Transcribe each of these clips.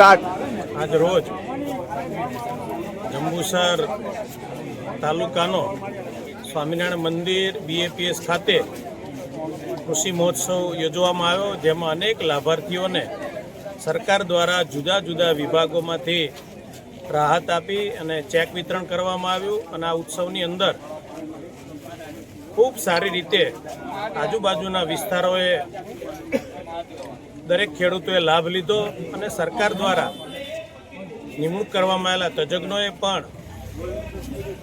Start આજ રોજ જંબુસર તાલુકાનો સ્વામિનારાયણ મંદિર બીએપીએસ ખાતે કૃષિ મહોત્સવ યોજવામાં આવ્યો, જેમાં અનેક લાભાર્થીઓને સરકાર દ્વારા જુદા જુદા વિભાગોમાંથી રાહત આપી અને ચેક વિતરણ કરવામાં આવ્યું અને આ ઉત્સવની અંદર ખૂબ સારી રીતે આજુબાજુના વિસ્તારોએ દરેક ખેડૂતોએ લાભ લીધો અને સરકાર દ્વારા નિમણૂક કરવામાં આવેલા તજજ્ઞોએ પણ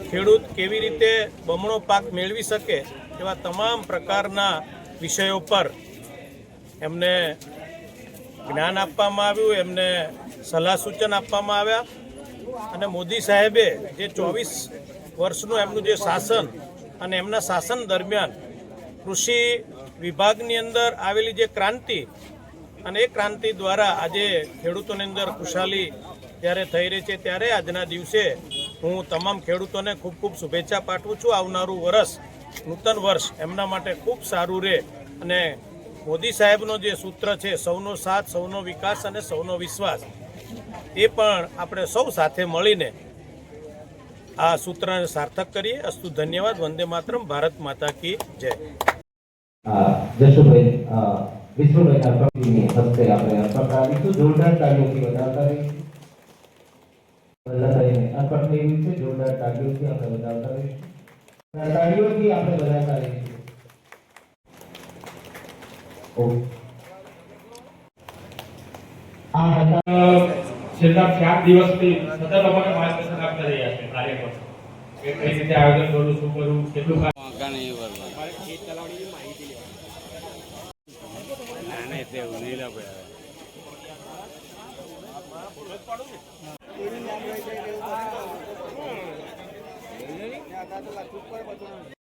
ખેડૂત કેવી રીતે બમણો પાક મેળવી શકે એવા તમામ પ્રકારના વિષયો પર એમને જ્ઞાન આપવામાં આવ્યું, એમને સલાહ સૂચન આપવામાં આવ્યા અને મોદી સાહેબે જે ચોવીસ વર્ષનું એમનું જે શાસન અને એમના શાસન દરમિયાન કૃષિ વિભાગની અંદર આવેલી જે ક્રાંતિ અને એ ક્રાંતિ દ્વારા આજે ખેડૂતોની અંદર ખુશાલી જ્યારે થઈ રહી છે, ત્યારે આજના દિવસે હું તમામ ખેડૂતોને ખૂબ ખૂબ શુભેચ્છા પાઠવું છું. આવનારું વર્ષ નૂતન વર્ષ એમના માટે ખૂબ સારું રહે અને મોદી સાહેબનો જે સૂત્ર છે, સૌનો સાથ, સૌનો વિકાસ અને સૌનો વિશ્વાસ, એ પણ આપણે સૌ સાથે મળીને આ સૂત્રને સાર્થક કરીએ. અસ્તુ ધન્યવાદ. વંદે માતરમ. ભારત માતા કી જય. જશુભાઈ અ, વિષ્ણુભાઈના પત્નીની હસ્તે આપણે અર્પણ કરાવીશું જોરદાર તાળીઓથી વધાવતા રહીશું વલ્લભભાઈને અર્પણ થઈ રહ્યું છે જોરદાર તાળીઓથી આપણે વધાવતા રહીશું અને તાળીઓથી આપણે વધાવતા રહીશું ઓકે. આ હતા છેલ્લા ચાર દિવસથી સતત લોકોને માર્ગદર્શન આપતા રહ્યા છે કાર્યકરો કે કઈ રીતે આયોજન કરવું શું કરવું કેટલું అయితే నీలేకపోయారు చూసుకోవాలి